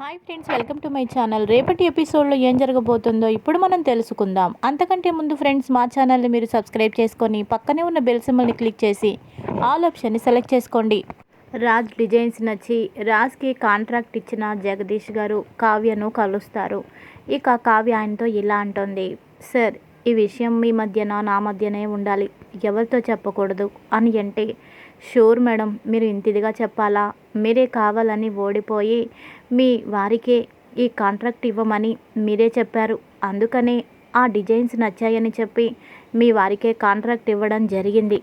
Hi friends welcome to my channel రేపటి ఎపిసోడ్లో ఏం జరగబోతుందో ఇప్పుడు మనం తెలుసుకుందాం. అంతకంటే ముందు ఫ్రెండ్స్ మా ఛానల్ని మీరు సబ్స్క్రైబ్ చేసుకొని పక్కనే ఉన్న బెల్ సింబల్ని క్లిక్ చేసి ఆల్ ఆప్షన్ని సెలెక్ట్ చేసుకోండి. రాజ్ డిజైన్స్ నచ్చి రాజ్కి కాంట్రాక్ట్ ఇచ్చిన జగదీష్ గారు కావ్యను కలుస్తారు. ఇక కావ్య ఆయనతో ఇలా అంటుంది. సార్ ఈ విషయం మీ మధ్యన నా మధ్యనే ఉండాలి. ఎవరితో చెప్పకూడదు? అని అంటే షూర్ మేడం మీరు ఇంతదిగా చెప్పాలా? మీరే కావాలని ఓడిపోయి మీ వారికే ఈ కాంట్రాక్ట్ ఇవ్వమని మీరే చెప్పారు. అందుకనే ఆ డిజైన్స్ నచ్చాయని చెప్పి మీ వారికే కాంట్రాక్ట్ ఇవ్వడం జరిగింది.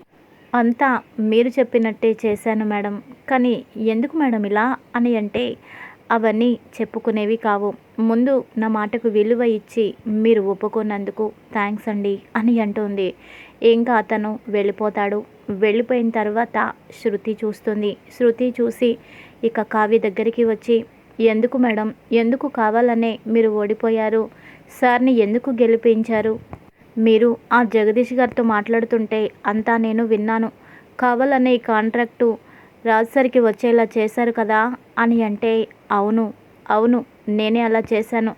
అంతా మీరు చెప్పినట్టే చేశాను మేడం. కానీ ఎందుకు మేడం ఇలా అని అంటే అవన్నీ చెప్పుకునేవి కావు. ముందు నా మాటకు విలువ ఇచ్చి మీరు ఒప్పుకున్నందుకు థ్యాంక్స్ అండి అని అంటుంది. ఇంకా అతను వెళ్ళిపోతాడు. వెళ్ళిపోయిన తర్వాత శృతి చూస్తుంది. శృతి చూసి ఇక కావ్య దగ్గరికి వచ్చి ఎందుకు మేడం? ఎందుకు కావాలనే మీరు ఓడిపోయారు. సార్ని ఎందుకు గెలిపించారు? మీరు ఆ జగదీష్ గారితో మాట్లాడుతుంటే అంతా నేను విన్నాను. కావాలనే ఈ కాంట్రాక్టు రాజు వచ్చేలా చేశారు కదా అని అంటే అవును అవును నేనే అలా చేశాను.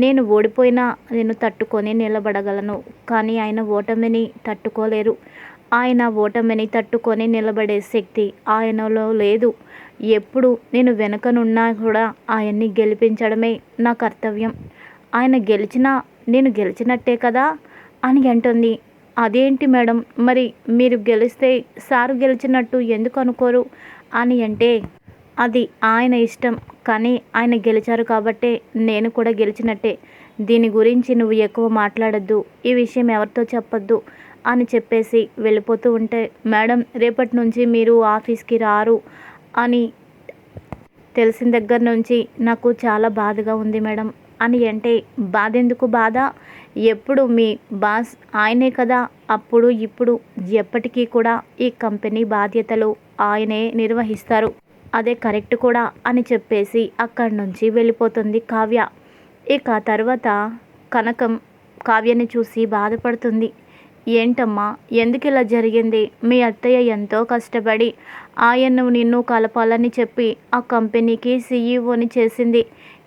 నేను ఓడిపోయినా నేను తట్టుకొని నిలబడగలను కానీ ఆయన ఓటమిని తట్టుకోలేరు. ఆయన ఓటమిని తట్టుకొని నిలబడే శక్తి ఆయనలో లేదు. ఎప్పుడు నేను వెనుకనున్నా కూడా ఆయన్ని గెలిపించడమే నా కర్తవ్యం. ఆయన గెలిచినా నేను గెలిచినట్టే కదా? అని అంటుంది. అదేంటి మేడం? మరి మీరు గెలిస్తే సారు గెలిచినట్టు ఎందుకు అనుకోరు? అని అంటే అది ఆయన ఇష్టం కానీ ఆయన గెలిచారు కాబట్టే నేను కూడా గెలిచినట్టే. దీని గురించి నువ్వు ఎక్కువ మాట్లాడద్దు ఈ విషయం ఎవరితో చెప్పొద్దు అని చెప్పేసి వెళ్ళిపోతూ ఉంటే మేడం రేపటి నుంచి మీరు ఆఫీస్కి రారు అని తెలిసిన దగ్గర నుంచి నాకు చాలా బాధగా ఉంది మేడం. అని అంటే బాధ ఎందుకు బాధ? ఎప్పుడు మీ బాస్ ఆయనే కదా. అప్పుడు ఇప్పుడు ఎప్పటికీ కూడా ఈ కంపెనీ బాధ్యతలు ఆయనే నిర్వహిస్తారు. అదే కరెక్ట్ కూడా అని చెప్పేసి అక్కడి నుంచి వెళ్ళిపోతుంది కావ్య. ఇక తర్వాత కనకం కావ్యని చూసి బాధపడుతుంది. ఏంటమ్మా? ఎందుకు ఇలా జరిగింది? మీ అత్తయ్య ఎంతో కష్టపడి ఆయన్ను నిన్ను కలపాలని చెప్పి ఆ కంపెనీకి సీఈఓని చేసింది.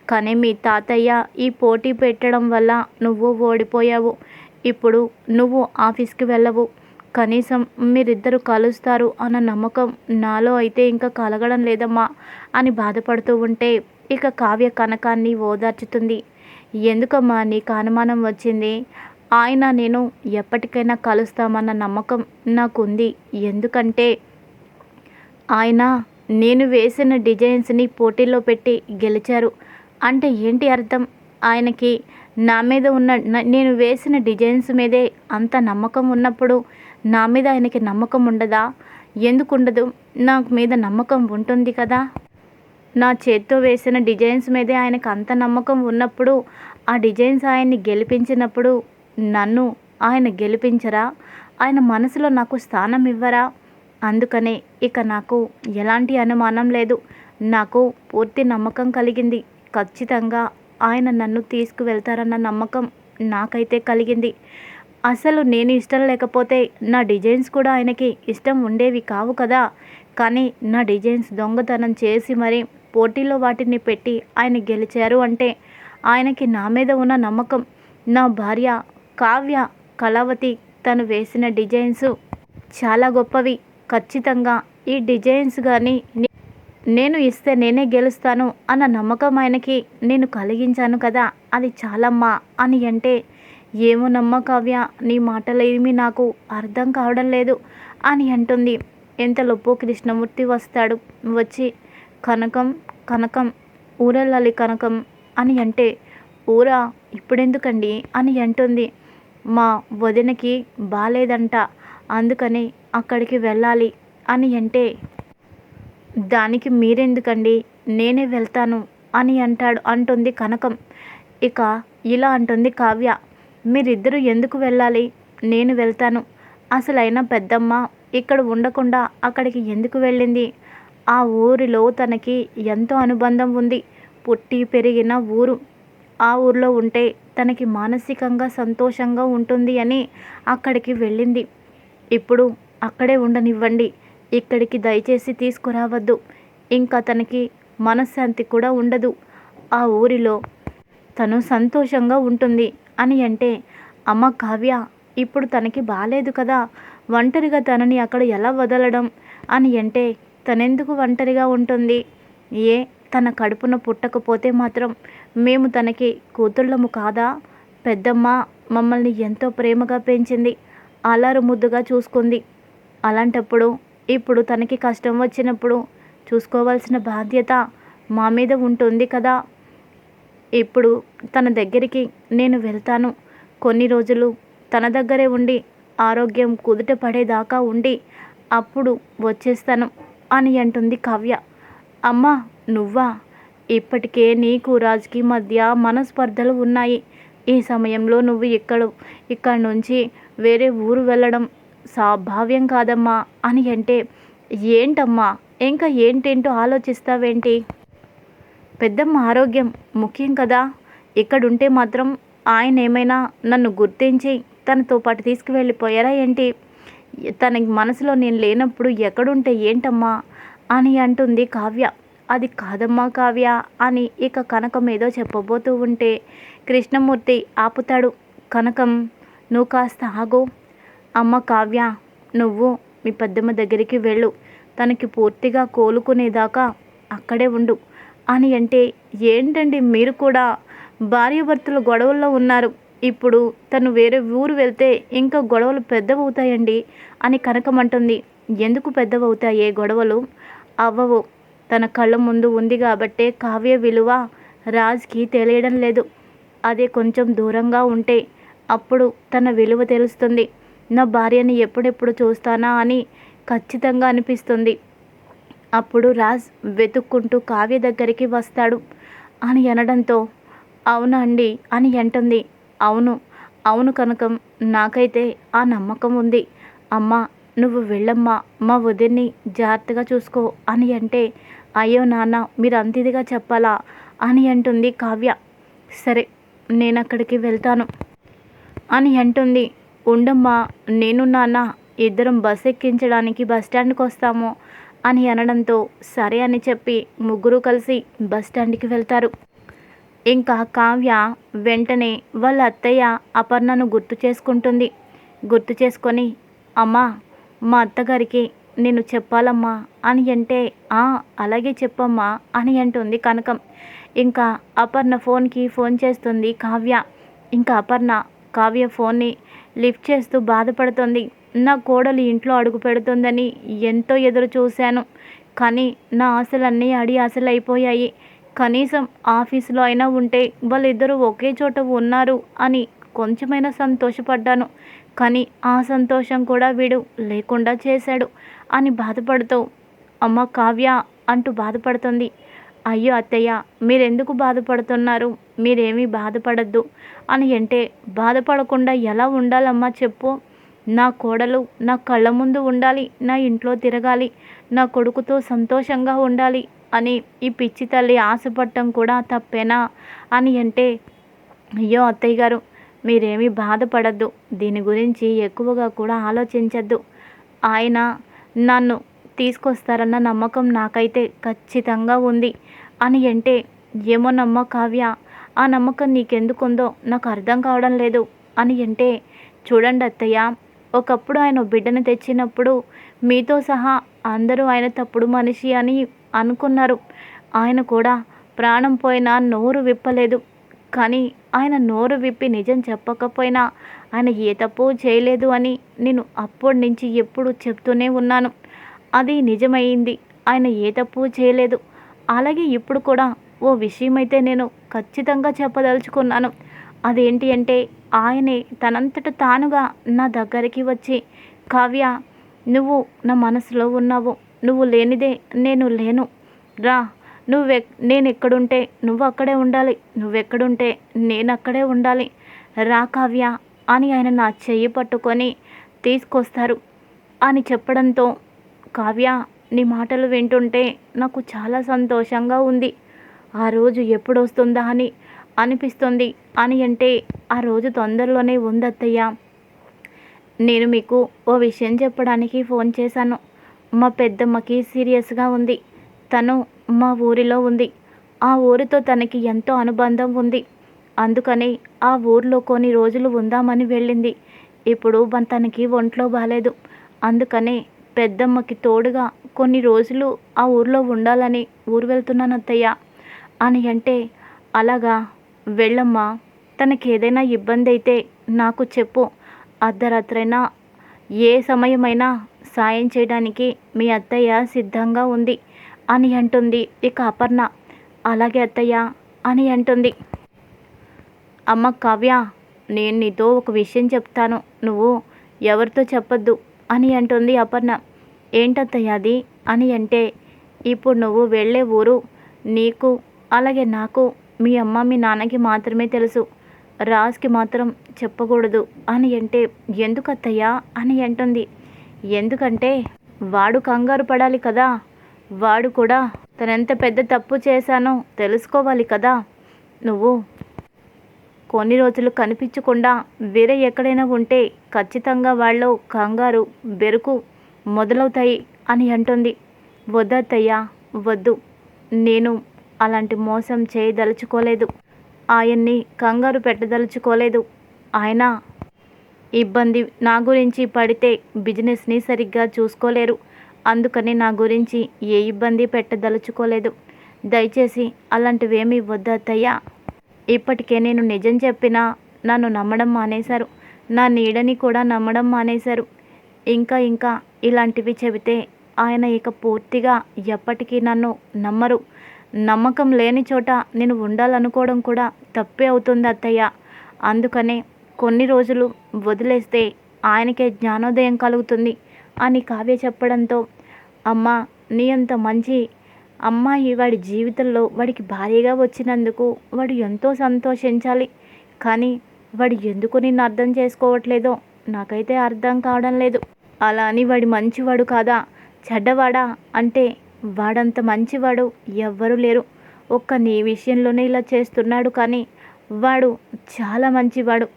కానీ మీ తాతయ్య ఈ పోటీ పెట్టడం వల్ల నువ్వు ఓడిపోయావు. ఇప్పుడు నువ్వు ఆఫీస్కి వెళ్ళవు. కనీసం మీరిద్దరు కలుస్తారు అన్న నమ్మకం నాలో అయితే ఇంకా కలగడం లేదమ్మా అని బాధపడుతూ ఉంటే ఇక కావ్య కనకాన్ని ఓదార్చుతుంది. ఎందుకమ్మా నీకు అనుమానం వచ్చింది? ఆయన నేను ఎప్పటికైనా కలుస్తామన్న నమ్మకం నాకుంది. ఎందుకంటే ఆయన నేను వేసిన డిజైన్స్ని పోటీలో పెట్టి గెలిచారు. అంటే ఏంటి అర్థం? ఆయనకి నా మీద ఉన్న నేను వేసిన డిజైన్స్ మీదే అంత నమ్మకం ఉన్నప్పుడు నా మీద ఆయనకి నమ్మకం ఉండదా? ఎందుకు ఉండదు నాకు మీద నమ్మకం ఉంటుంది కదా? నా చేత్తో వేసిన డిజైన్స్ మీదే ఆయనకు అంత నమ్మకం ఉన్నప్పుడు ఆ డిజైన్స్ ఆయన్ని గెలిపించినప్పుడు నన్ను ఆయన గెలిపించరా? ఆయన మనసులో నాకు స్థానం ఇవ్వరా? అందుకనే ఇక నాకు ఎలాంటి అనుమానం లేదు. నాకు పూర్తి నమ్మకం కలిగింది. ఖచ్చితంగా ఆయన నన్ను తీసుకువెళ్తారన్న నమ్మకం నాకైతే కలిగింది. అసలు నేను ఇష్టం లేకపోతే నా డిజైన్స్ కూడా ఆయనకి ఇష్టం ఉండేవి కావు కదా. కానీ నా డిజైన్స్ దొంగతనం చేసి మరి పోటీలో వాటిని పెట్టి ఆయన గెలిచారు అంటే ఆయనకి నా మీద ఉన్న నమ్మకం నా భార్య కావ్య కళావతి తను వేసిన డిజైన్స్ చాలా గొప్పవి. ఖచ్చితంగా ఈ డిజైన్స్ కానీ నేను ఇస్తే నేనే గెలుస్తాను అన్న నమ్మకం ఆయనకి నేను కలిగించాను కదా. అది చాలమ్మా అని అంటే ఏమో నమ్మకావ్య నీ నీ మాటలేమి నాకు అర్థం కావడం లేదు అని అంటుంది. ఎంతలోపు కృష్ణమూర్తి వస్తాడు? వచ్చి కనకం కనకం ఊరెళ్ళాలి కనకం అని అంటే ఊరా? ఇప్పుడెందుకండి? అని అంటుంది. మా వదినకి బాలేదంట. అందుకని అక్కడికి వెళ్ళాలి అని అంటే దానికి మీరెందుకండి? నేనే వెళ్తాను అని అంటాడు అంటుంది కనకం. ఇక ఇలా అంటుంది కావ్య. మీరిద్దరూ ఎందుకు వెళ్ళాలి? నేను వెళ్తాను. అసలైన పెద్దమ్మ ఇక్కడ ఉండకుండా అక్కడికి ఎందుకు వెళ్ళింది? ఆ ఊరిలో తనకి ఎంతో అనుబంధం ఉంది. పుట్టి పెరిగిన ఊరు. ఆ ఊర్లో ఉంటే తనకి మానసికంగా సంతోషంగా ఉంటుంది అని అక్కడికి వెళ్ళింది. ఇప్పుడు అక్కడే ఉండనివ్వండి. ఇక్కడికి దయచేసి తీసుకురావద్దు. ఇంకా తనకి మనశ్శాంతి కూడా ఉండదు. ఆ ఊరిలో తను సంతోషంగా ఉంటుంది అని అంటే అమ్మ కావ్య ఇప్పుడు తనకి బాగాలేదు కదా. ఒంటరిగా తనని అక్కడ ఎలా వదలడం అని అంటే తనెందుకు ఒంటరిగా ఉంటుంది? ఏ తన కడుపున పుట్టకపోతే మాత్రం మేము తనకి కూతుళ్ళము కాదా? పెద్దమ్మ మమ్మల్ని ఎంతో ప్రేమగా పెంచింది. అల్లారు ముద్దుగా చూసుకుంది. అలాంటప్పుడు ఇప్పుడు తనకి కష్టం వచ్చినప్పుడు చూసుకోవాల్సిన బాధ్యత మా మీద ఉంటుంది కదా. ఇప్పుడు తన దగ్గరికి నేను వెళ్తాను. కొన్ని రోజులు తన దగ్గరే ఉండి ఆరోగ్యం కుదుట పడేదాకా ఉండి అప్పుడు వచ్చేస్తాను అని అంటుంది కావ్య. అమ్మా నువ్వా? ఇప్పటికే నీకు రాజుకి మధ్య మనస్పర్ధలు ఉన్నాయి. ఈ సమయంలో నువ్వు ఇక్కడ ఇక్కడ నుంచి వేరే ఊరు వెళ్ళడం సాభావ్యం కాదమ్మా అని అంటే ఏంటమ్మా? ఇంకా ఏంటేంటో ఆలోచిస్తావేంటి? పెద్దమ్మ ఆరోగ్యం ముఖ్యం కదా. ఇక్కడుంటే మాత్రం ఆయన ఏమైనా నన్ను గుర్తించి తనతో పాటు తీసుకువెళ్ళిపోయారా ఏంటి? తన మనసులో నేను లేనప్పుడు ఎక్కడుంటే ఏంటమ్మా? అని అంటుంది కావ్య. అది కాదమ్మా కావ్య అని ఇక కనకం ఏదో చెప్పబోతూ ఉంటే కృష్ణమూర్తి ఆపుతాడు. కనకం నువ్వు కాస్త ఆగు. అమ్మ కావ్య నువ్వు మీ పెద్దమ్మ దగ్గరికి వెళ్ళు. తనకి పూర్తిగా కోలుకునేదాకా అక్కడే ఉండు. అని అంటే ఏంటండి మీరు కూడా? భార్యాభర్తలు గొడవల్లో ఉన్నారు. ఇప్పుడు తను వేరే ఊరు వెళ్తే ఇంకా గొడవలు పెద్దవవుతాయండి అని కనకమంటుంది. ఎందుకు పెద్దవవుతాయే గొడవలు? అవ్వవు. తన కళ్ళ ముందు ఉంది కాబట్టే కావ్య విలువ రాజ్కి తెలియడం లేదు. అదే కొంచెం దూరంగా ఉంటే అప్పుడు తన విలువ తెలుస్తుంది. నా భార్యని ఎప్పుడెప్పుడు చూస్తానా అని ఖచ్చితంగా అనిపిస్తుంది. అప్పుడు రాజ్ వెతుక్కుంటూ కావ్య దగ్గరికి వస్తాడు. అని అనడంతో అవునా అండి? అని అంటుంది. అవును అవును కనకం నాకైతే ఆ నమ్మకం ఉంది. అమ్మ నువ్వు వెళ్ళమ్మా మా వదిన్ని జాగ్రత్తగా చూసుకో అని అంటే అయ్యో నాన్న మీరు అంతిదిగా చెప్పాలా? అని అంటుంది కావ్య. సరే నేను అక్కడికి వెళ్తాను. అని అంటుంది. ఉండమ్మా నేను నాన్న ఇద్దరం బస్ ఎక్కించడానికి బస్ స్టాండ్కి వస్తాము అని అనడంతో సరే అని చెప్పి ముగ్గురు కలిసి బస్ స్టాండ్కి వెళ్తారు. ఇంకా కావ్య వెంటనే వాళ్ళ అత్తయ్య అపర్ణను గుర్తు చేసుకుంటుంది. గుర్తు చేసుకొని అమ్మా మా అత్తగారికి నేను చెప్పాలమ్మా అని అంటే "ఆ, అలాగే చెప్పమ్మా అని అంటుంది కనకం. ఇంకా అపర్ణ ఫోన్కి ఫోన్ చేస్తుంది కావ్య. ఇంకా అపర్ణ కావ్య ఫోన్ని లిఫ్ట్ చేస్తూ బాధపడుతుంది. నా కోడలు ఇంట్లో అడుగు పెడుతుందని ఎంతో ఎదురు చూశాను. కానీ నా ఆశలన్నీ అడి ఆశలు అయిపోయాయి కనీసం ఆఫీసులో అయినా ఉంటే వాళ్ళిద్దరూ ఒకే చోట ఉన్నారు అని కొంచెమైనా సంతోషపడ్డాను. కానీ ఆ సంతోషం కూడా వీడు లేకుండా చేశాడు అని బాధపడుతూ అమ్మ కావ్య అంటూ బాధపడుతుంది. అయ్యో అత్తయ్య మీరెందుకు బాధపడుతున్నారు? మీరేమీ బాధపడద్దు. అని అంటే బాధపడకుండా ఎలా ఉండాలమ్మా చెప్పు. నా కోడలు నా కళ్ళ ముందు ఉండాలి నా ఇంట్లో తిరగాలి నా కొడుకుతో సంతోషంగా ఉండాలి అని ఈ పిచ్చి తల్లి ఆశపడటం కూడా తప్పేనా? అని అంటే అయ్యో అత్తయ్య గారు మీరేమీ బాధపడద్దు. దీని గురించి ఎక్కువగా కూడా ఆలోచించద్దు. ఆయన నన్ను తీసుకొస్తారన్న నమ్మకం నాకైతే ఖచ్చితంగా ఉంది. అని అంటే ఏమోనమ్మా కావ్య ఆ నమ్మకం నీకెందుకుందో నాకు అర్థం కావడం లేదు అని అంటే చూడండి అత్తయ్య ఒకప్పుడు ఆయన బిడ్డను తెచ్చినప్పుడు మీతో సహా అందరూ ఆయన తప్పుడు మనిషి అని అనుకున్నారు. ఆయన కూడా ప్రాణం పోయినా నోరు విప్పలేదు. కానీ ఆయన నోరు విప్పి నిజం చెప్పకపోయినా ఆయన ఏ తప్పు చేయలేదు అని నేను అప్పటి నుంచి ఎప్పుడు చెప్తూనే ఉన్నాను. అది నిజమైంది ఆయన ఏ తప్పు చేయలేదు. అలాగే ఇప్పుడు కూడా ఓ విషయం అయితే నేను ఖచ్చితంగా చెప్పదలుచుకున్నాను. అదేంటి అంటే ఆయనే తనంతట తానుగా నా దగ్గరికి వచ్చి కావ్య నువ్వు నా మనసులో ఉన్నావు. నువ్వు లేనిదే నేను లేను. రా నువ్వె నేను ఎక్కడుంటే నువ్వు అక్కడే ఉండాలి. నువ్వెక్కడుంటే నేను అక్కడే ఉండాలి. రా కావ్య అని ఆయన నా చెయ్యి పట్టుకొని తీసుకొస్తారు. అని చెప్పడంతో కావ్య నీ మాటలు వింటుంటే నాకు చాలా సంతోషంగా ఉంది. ఆ రోజు ఎప్పుడు వస్తుందా అని అనిపిస్తుంది. అని అంటే ఆ రోజు తొందరలోనే ఉందత్తయ్య. నేను మీకు ఓ విషయం చెప్పడానికి ఫోన్ చేశాను. మా పెద్దమ్మకి సీరియస్గా ఉంది. తను మా ఊరిలో ఉంది. ఆ ఊరితో తనకి ఎంతో అనుబంధం ఉంది. అందుకని ఆ ఊర్లో కొన్ని రోజులు ఉందామని వెళ్ళింది. ఇప్పుడు తనకి ఒంట్లో బాగాలేదు అందుకనే పెద్దమ్మకి తోడుగా కొన్ని రోజులు ఆ ఊర్లో ఉండాలని ఊరు వెళ్తున్నాను అత్తయ్య అని అంటే అలాగా వెళ్ళమ్మా. తనకి ఏదైనా ఇబ్బంది అయితే నాకు చెప్పు. అర్ధరాత్రైనా ఏ సమయమైనా సాయం చేయడానికి మీ అత్తయ్య సిద్ధంగా ఉంది అని అంటుంది ఇక అపర్ణ. అలాగే అత్తయ్య అని అంటుంది. అమ్మ కావ్య నేను నీతో ఒక విషయం చెప్తాను. నువ్వు ఎవరితో చెప్పొద్దు. అని అంటుంది అపర్ణ. ఏంటత్తయ్య అది? అని అంటే ఇప్పుడు నువ్వు వెళ్ళే ఊరు నీకు అలాగే నాకు మీ అమ్మ మీ నాన్నకి మాత్రమే తెలుసు. రాజ్కి మాత్రం చెప్పకూడదు. అని అంటే ఎందుకు అని అంటుంది. ఎందుకంటే వాడు కంగారు పడాలి కదా. వాడు కూడా తనెంత పెద్ద తప్పు చేశానో తెలుసుకోవాలి కదా. నువ్వు కొన్ని రోజులు కనిపించకుండా వేరే ఎక్కడైనా ఉంటే ఖచ్చితంగా వాళ్ళు కంగారు బెరుకు మొదలవుతాయి అని అంటుంది. వద్దత్తయ్యా వద్దు. నేను అలాంటి మోసం చేయదలుచుకోలేదు. ఆయన్ని కంగారు పెట్టదలుచుకోలేదు. ఆయన ఇబ్బంది నా గురించి పడితే బిజినెస్ని సరిగ్గా చూసుకోలేరు. అందుకని నా గురించి ఏ ఇబ్బంది పెట్టదలుచుకోలేదు. దయచేసి అలాంటివేమీ వద్దత్తయ్యా. ఇప్పటికే నేను నిజం చెప్పినా నన్ను నమ్మడం మానేశారు. నా నీడని కూడా నమ్మడం మానేశారు. ఇంకా ఇంకా ఇలాంటివి చెబితే ఆయన ఇక పూర్తిగా ఎప్పటికీ నన్ను నమ్మరు. నమ్మకం లేని చోట నేను ఉండాలనుకోవడం కూడా తప్పే అవుతుంది అత్తయ్య. అందుకనే కొన్ని రోజులు వదిలేస్తే ఆయనకే జ్ఞానోదయం కలుగుతుంది అని కావ్య చెప్పడంతో అమ్మ నీ అంత మంచి అమ్మాయి వాడి జీవితంలో వాడికి భారీగా వచ్చినందుకు వాడు ఎంతో సంతోషించాలి. కానీ వాడు ఎందుకు నిన్ను అర్థం చేసుకోవట్లేదో నాకైతే అర్థం కావడం లేదు. అలా అని వాడి మంచివాడు కాదా? చెడ్డవాడా? అంటే వాడంత మంచివాడు ఎవ్వరూ లేరు. ఒక్క నీ విషయంలోనే ఇలా చేస్తున్నాడు కానీ వాడు చాలా మంచివాడు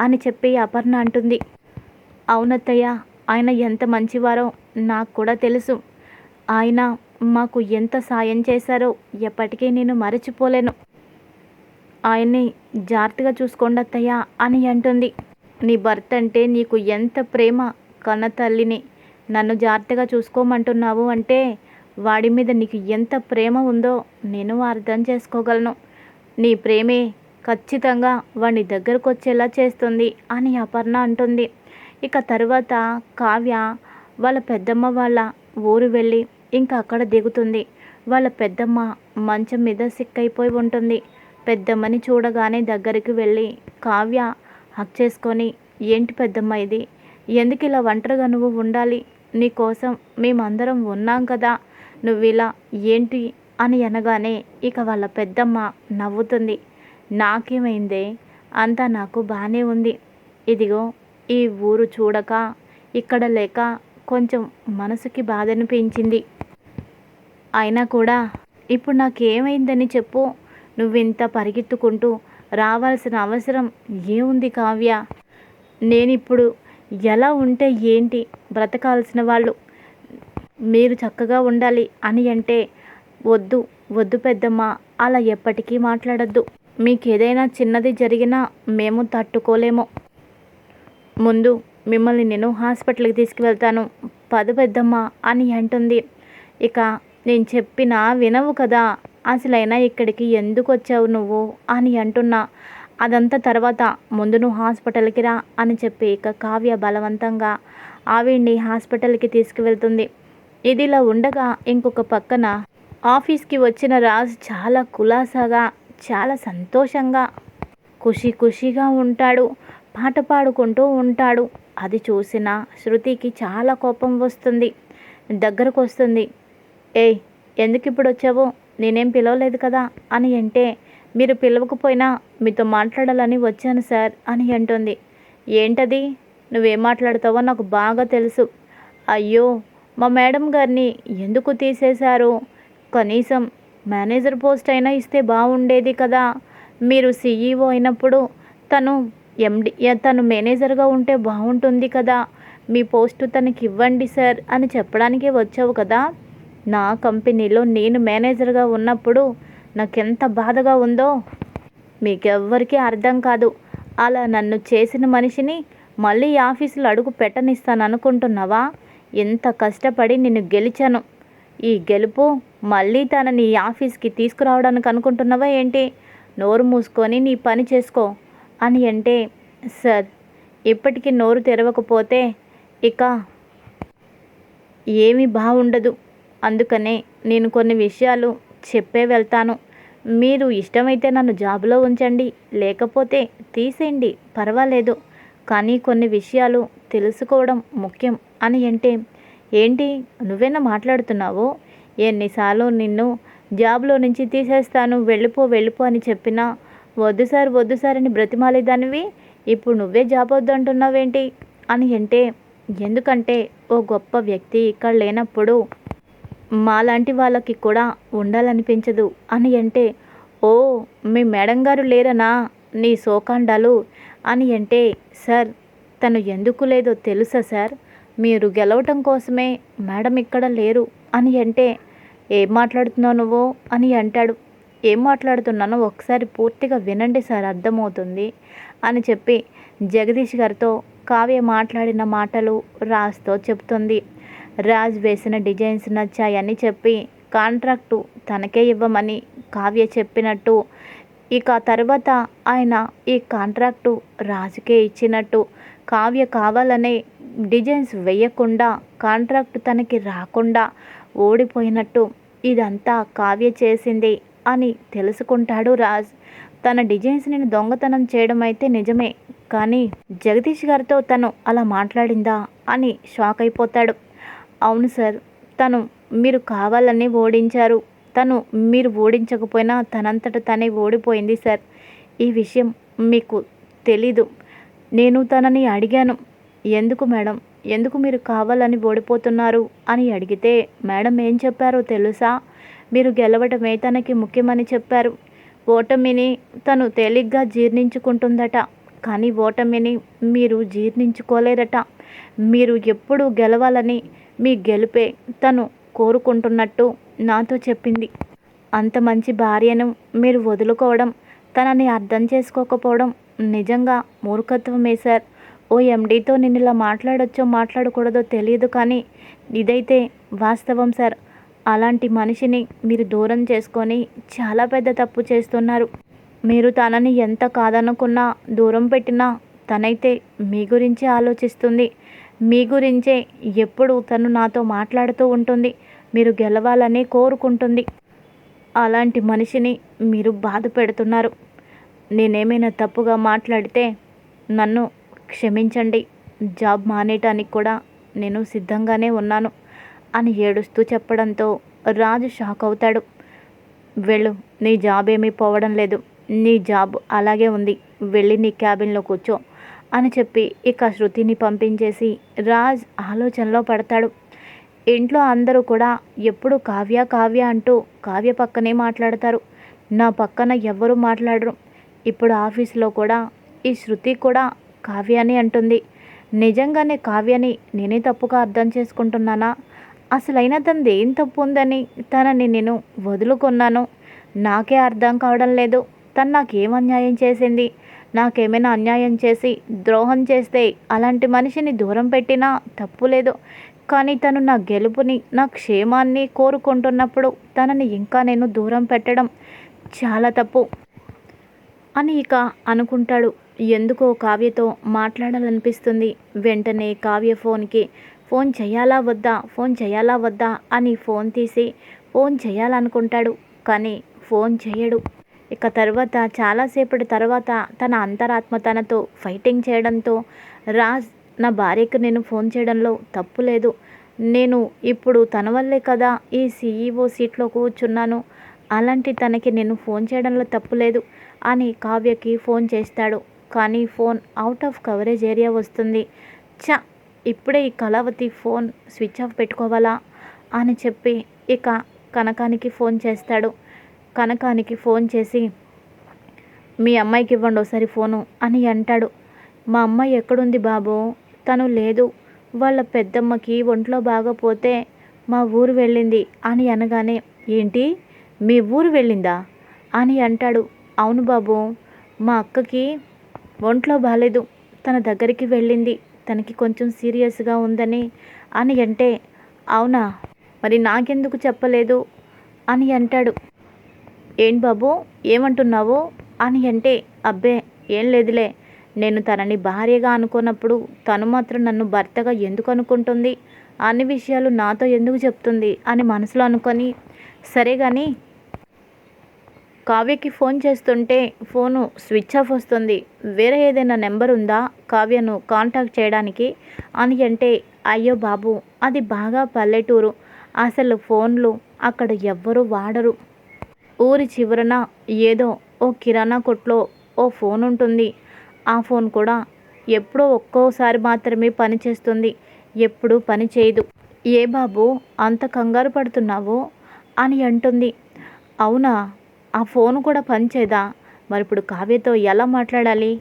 అని చెప్పి అపర్ణ అంటుంది. అవునత్తయ్య ఆయన ఎంత మంచివారో నాకు కూడా తెలుసు. ఆయన మాకు ఎంత సాయం చేశారో ఎప్పటికీ నేను మరచిపోలేను. ఆయన్ని జాగ్రత్తగా చూసుకోండి అత్తయ్య అని అంటుంది. నీ భర్త అంటే నీకు ఎంత ప్రేమ కన్న తల్లిని నన్ను జాగ్రత్తగా చూసుకోమంటున్నావు అంటే వాడి మీద నీకు ఎంత ప్రేమ ఉందో నేను అర్థం చేసుకోగలను. నీ ప్రేమే ఖచ్చితంగా వాడి దగ్గరకు వచ్చేలా చేస్తుంది అని అపర్ణ అంటుంది. ఇక తర్వాత కావ్య వాళ్ళ పెద్దమ్మ వాళ్ళ ఊరు వెళ్ళి ఇంకా అక్కడ దిగుతుంది. వాళ్ళ పెద్దమ్మ మంచం మీద సిక్కైపోయి ఉంటుంది. పెద్దమ్మని చూడగానే దగ్గరికి వెళ్ళి కావ్య హక్ చేసుకొని ఏంటి పెద్దమ్మ ఇది? ఎందుకు ఇలా ఒంటరిగా నువ్వు ఉండాలి? నీకోసం మేమందరం ఉన్నాం కదా. నువ్వు ఇలా ఏంటి? అని అనగానే ఇక వాళ్ళ పెద్దమ్మ నవ్వుతుంది. నాకేమైందే? అంతా నాకు బాగానే ఉంది. ఇదిగో ఈ ఊరు చూడక ఇక్కడ లేక కొంచెం మనసుకి బాధ అనిపించింది అయినా కూడా ఇప్పుడు నాకేమైందని చెప్పు. నువ్వింత పరిగెత్తుకుంటూ రావాల్సిన అవసరం ఏముంది కావ్య? నేనిప్పుడు ఎలా ఉంటే ఏంటి? బ్రతకాల్సిన వాళ్ళు మీరు చక్కగా ఉండాలి అని అంటే వద్దు వద్దు పెద్దమ్మ అలా ఎప్పటికీ మాట్లాడద్దు. మీకు ఏదైనా చిన్నది జరిగినా మేము తట్టుకోలేము. ముందు మిమ్మల్ని నేను హాస్పిటల్కి తీసుకువెళ్తాను. పద పెద్దమ్మ అని అంటుంది. ఇక నేను చెప్పినా వినవు కదా. అసలైనా ఇక్కడికి ఎందుకు వచ్చావు నువ్వు? అని అంటున్నా. అదంతా తర్వాత ముందు నువ్వు హాస్పిటల్కి రా అని చెప్పి ఇక కావ్య బలవంతంగా ఆవిడ్ని హాస్పిటల్కి తీసుకువెళ్తుంది. ఇదిలా ఉండగా ఇంకొక పక్కన ఆఫీస్కి వచ్చిన రాజ్ చాలా కులాసాగా చాలా సంతోషంగా ఖుషి ఖుషిగా ఉంటాడు. పాట పాడుకుంటూ ఉంటాడు. అది చూసిన శృతికి చాలా కోపం వస్తుంది. దగ్గరకు వస్తుంది ఏయ్ ఎందుకు ఇప్పుడు వచ్చావు? నేనేం పిలవలేదు కదా? అని అంటే మీరు పిలవకపోయినా మీతో మాట్లాడాలని వచ్చాను సార్ అని అంటుంది. ఏంటది? నువ్వేం మాట్లాడతావో నాకు బాగా తెలుసు. అయ్యో మా మేడం గారిని ఎందుకు తీసేశారు? కనీసం మేనేజర్ పోస్ట్ అయినా ఇస్తే బాగుండేది కదా. మీరు సీఈఓ అయినప్పుడు తను ఎండి తను మేనేజర్గా ఉంటే బాగుంటుంది కదా. మీ పోస్టు తనకి ఇవ్వండి సార్ అని చెప్పడానికే వచ్చావు కదా? నా కంపెనీలో నేను మేనేజర్గా ఉన్నప్పుడు నాకెంత బాధగా ఉందో మీకెవ్వరికీ అర్థం కాదు. అలా నన్ను చేసిన మనిషిని మళ్ళీ ఈ ఆఫీసులో అడుగు పెట్టనిస్తాను అనుకుంటున్నావా ఎంత కష్టపడి నిన్ను గెలిచాను. ఈ గెలుపు మళ్ళీ తనని ఈ ఆఫీస్కి తీసుకురావడానికి అనుకుంటున్నావా ఏంటి? నోరు మూసుకొని నీ పని చేసుకో అని అంటే సార్ ఇప్పటికీ నోరు తెరవకపోతే ఇక ఏమీ బాగుండదు అందుకనే నేను కొన్ని విషయాలు చెప్పే వెళ్తాను. మీరు ఇష్టమైతే నన్ను జాబ్లో ఉంచండి లేకపోతే తీసేయండి పర్వాలేదు. కానీ కొన్ని విషయాలు తెలుసుకోవడం ముఖ్యం అని అంటే ఏంటి? నువ్వేనా మాట్లాడుతున్నావు? ఎన్నిసార్లు నిన్ను జాబ్లో నుంచి తీసేస్తాను వెళ్ళిపో వెళ్ళిపో అని చెప్పినా వద్దు సార్ వద్దు సార్ అని బ్రతిమాలేదానివి? ఇప్పుడు నువ్వే జాబ్ వద్దు అంటున్నావేంటి అని అంటే ఎందుకంటే ఓ గొప్ప వ్యక్తి ఇక్కడ లేనప్పుడు మాలాంటి వాళ్ళకి కూడా ఉండాలనిపించదు అని అంటే ఓ మీ మేడం గారు లేరనా? నీ సోకాండాలు? అని అంటే సార్ తను ఎందుకు లేదో తెలుసా సార్? మీరు గెలవటం కోసమే మేడం ఇక్కడ లేరు. అని అంటే ఏం మాట్లాడుతున్నావు నువ్వు? అని అంటాడు. ఏం మాట్లాడుతున్నానో ఒకసారి పూర్తిగా వినండి సార్ అర్థమవుతుంది. అని చెప్పి జగదీష్ గారితో కావ్య మాట్లాడిన మాటలు రాస్తో చెప్తుంది. రాజ్ వేసిన డిజైన్స్ నచ్చాయని చెప్పి కాంట్రాక్టు తనకే ఇవ్వమని కావ్య చెప్పినట్టు. ఇక తర్వాత ఆయన ఈ కాంట్రాక్టు రాజుకే ఇచ్చినట్టు. కావ్య కావాలనే డిజైన్స్ వేయకుండా కాంట్రాక్ట్ తనకి రాకుండా ఓడిపోయినట్టు ఇదంతా కావ్య చేసింది అని తెలుసుకుంటాడు రాజ్. తన డిజైన్స్ని దొంగతనం చేయడం అయితే నిజమే కానీ జగదీష్ గారితో తను అలా మాట్లాడిందా అని షాక్ అయిపోతాడు. అవును సార్. తను మీరు కావాలని ఓడించారు. తను మీరు ఓడించకపోయినా తనంతట తనే ఓడిపోయింది సార్. ఈ విషయం మీకు తెలీదు. నేను తనని అడిగాను. ఎందుకు మేడం? ఎందుకు మీరు కావాలని ఓడిపోతున్నారు? అని అడిగితే మేడం ఏం చెప్పారో తెలుసా? మీరు గెలవటమే తనకి ముఖ్యమని చెప్పారు. ఓటమిని తను తేలిగ్గా జీర్ణించుకుంటుందట. కానీ ఓటమిని మీరు జీర్ణించుకోలేరట మీరు ఎప్పుడు గెలవాలని మీ గెలుపే తను కోరుకుంటున్నట్టు నాతో చెప్పింది. అంత మంచి భార్యను మీరు వదులుకోవడం తనని అర్థం చేసుకోకపోవడం నిజంగా మూర్ఖత్వమే సార్. ఓ ఎండీతో నేను ఇలా మాట్లాడొచ్చో మాట్లాడకూడదో తెలియదు కానీ ఇదైతే వాస్తవం సార్. అలాంటి మనిషిని మీరు దూరం చేసుకొని చాలా పెద్ద తప్పు చేస్తున్నారు. మీరు తనని ఎంత కాదనుకున్నా దూరం పెట్టినా తనైతే మీ గురించి ఆలోచిస్తుంది. మీ గురించే ఎప్పుడు తను నాతో మాట్లాడుతూ ఉంటుంది. మీరు గెలవాలని కోరుకుంటుంది. అలాంటి మనిషిని మీరు బాధ పెడుతున్నారు. నేనేమైనా తప్పుగా మాట్లాడితే నన్ను క్షమించండి. జాబ్ మానేయటానికి కూడా నేను సిద్ధంగానే ఉన్నాను అని ఏడుస్తూ చెప్పడంతో రాజు షాక్ అవుతాడు. వెళ్ళు నీ జాబ్ ఏమీ పోవడం లేదు. నీ జాబ్ అలాగే ఉంది. వెళ్ళి నీ క్యాబిన్లో కూర్చో. అని చెప్పి ఇక శృతిని పంపించేసి రాజ్ ఆలోచనలో పడతాడు. ఇంట్లో అందరూ కూడా ఎప్పుడు కావ్య కావ్య అంటూ కావ్య పక్కనే మాట్లాడతారు. నా పక్కన ఎవ్వరూ మాట్లాడరు. ఇప్పుడు ఆఫీస్లో కూడా ఈ శృతి కూడా కావ్యాని అంటుంది. నిజంగానే కావ్యని నేనే తప్పుగా అర్థం చేసుకుంటున్నానా? అసలైన తనది ఏం తప్పు ఉందని తనని నేను వదులుకున్నాను. నాకే అర్థం కావడం లేదు. తను నాకేం అన్యాయం చేసింది? నాకేమైనా అన్యాయం చేసి ద్రోహం చేస్తే అలాంటి మనిషిని దూరం పెట్టినా తప్పు లేదు. కానీ తను నా గెలుపుని నా క్షేమాన్ని కోరుకుంటున్నప్పుడు తనని ఇంకా నేను దూరం పెట్టడం చాలా తప్పు అని ఇక అనుకుంటాడు. ఎందుకో కావ్యతో మాట్లాడాలనిపిస్తుంది. వెంటనే కావ్య ఫోన్కి ఫోన్ చేయాలా వద్దా? ఫోన్ చేయాలా వద్దా? అని ఫోన్ తీసి ఫోన్ చేయాలనుకుంటాడు. కానీ ఫోన్ చేయడు. ఇక తర్వాత చాలాసేపటి తర్వాత తన అంతరాత్మ తనతో ఫైటింగ్ చేయడంతో రాజ్ నా భార్యకు నేను ఫోన్ చేయడంలో తప్పు లేదు. నేను ఇప్పుడు తన వల్లే కదా ఈ సీఈఓ సీట్లో కూర్చున్నాను. అలాంటి తనకి నేను ఫోన్ చేయడంలో తప్పు లేదు అని కావ్యకి ఫోన్ చేస్తాడు. కానీ phone out of coverage area వస్తుంది. చ ఇప్పుడే ఈ కళావతి ఫోన్ స్విచ్ ఆఫ్ పెట్టుకోవాలా అని చెప్పి ఇక కనకానికి ఫోన్ చేస్తాడు. కనకానికి ఫోన్ చేసి మీ అమ్మాయికి ఇవ్వండి ఒకసారి ఫోను అని అంటాడు. మా అమ్మాయి ఎక్కడుంది బాబు? తను లేదు. వాళ్ళ పెద్దమ్మకి ఒంట్లో బాగపోతే మా ఊరు వెళ్ళింది అని అనగానే ఏంటి? మీ ఊరు వెళ్ళిందా? అని అంటాడు. అవును బాబు. మా అక్కకి ఒంట్లో బాగాలేదు తన దగ్గరికి వెళ్ళింది. తనకి కొంచెం సీరియస్గా ఉందని అని అంటే అవునా? మరి నాకెందుకు చెప్పలేదు? అని అంటాడు. ఏం బాబు ఏమంటున్నావు? అని అంటే అబ్బే ఏం లేదులే. నేను తనని భార్యగా అనుకున్నప్పుడు తను మాత్రం నన్ను భర్తగా ఎందుకు అనుకుంటుంది? అన్ని విషయాలు నాతో ఎందుకు చెప్తుంది? అని మనసులో అనుకొని సరే కానీ కావ్యకి ఫోన్ చేస్తుంటే ఫోను స్విచ్ ఆఫ్ వస్తుంది. వేరే ఏదైనా నెంబర్ ఉందా? కావ్యను కాంటాక్ట్ చేయడానికి? అని అంటే అయ్యో బాబు అది బాగా పల్లెటూరు. అసలు ఫోన్లు అక్కడ ఎవ్వరూ వాడరు. ఊరి చివరన ఏదో ఓ కిరాణా కొట్లో ఓ ఫోన్ ఉంటుంది. ఆ ఫోన్ కూడా ఎప్పుడో ఒక్కోసారి మాత్రమే పనిచేస్తుంది ఎప్పుడూ పని చేయదు. ఏ బాబు అంత కంగారు పడుతున్నావు? అని అంటుంది. అవునా ఆ ఫోన్ కూడా పనిచేదా మరి ఇప్పుడు కావ్యతో ఎలా మాట్లాడాలి?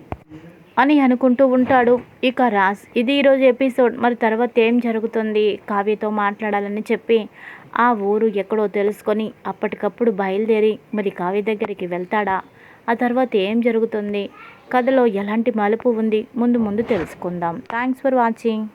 అని అనుకుంటూ ఉంటాడు. ఇక రాస్ ఇది ఈరోజు ఎపిసోడ్. మరి తర్వాత ఏం జరుగుతుంది? కావ్యతో మాట్లాడాలని చెప్పి ఆ ఊరు ఎక్కడో తెలుసుకొని అప్పటికప్పుడు బయలుదేరి మరి కావ్య దగ్గరికి వెళ్తాడా? ఆ తర్వాత ఏం జరుగుతుంది? కథలో ఎలాంటి మలుపు ఉంది? ముందు ముందు తెలుసుకుందాం. Thanks for watching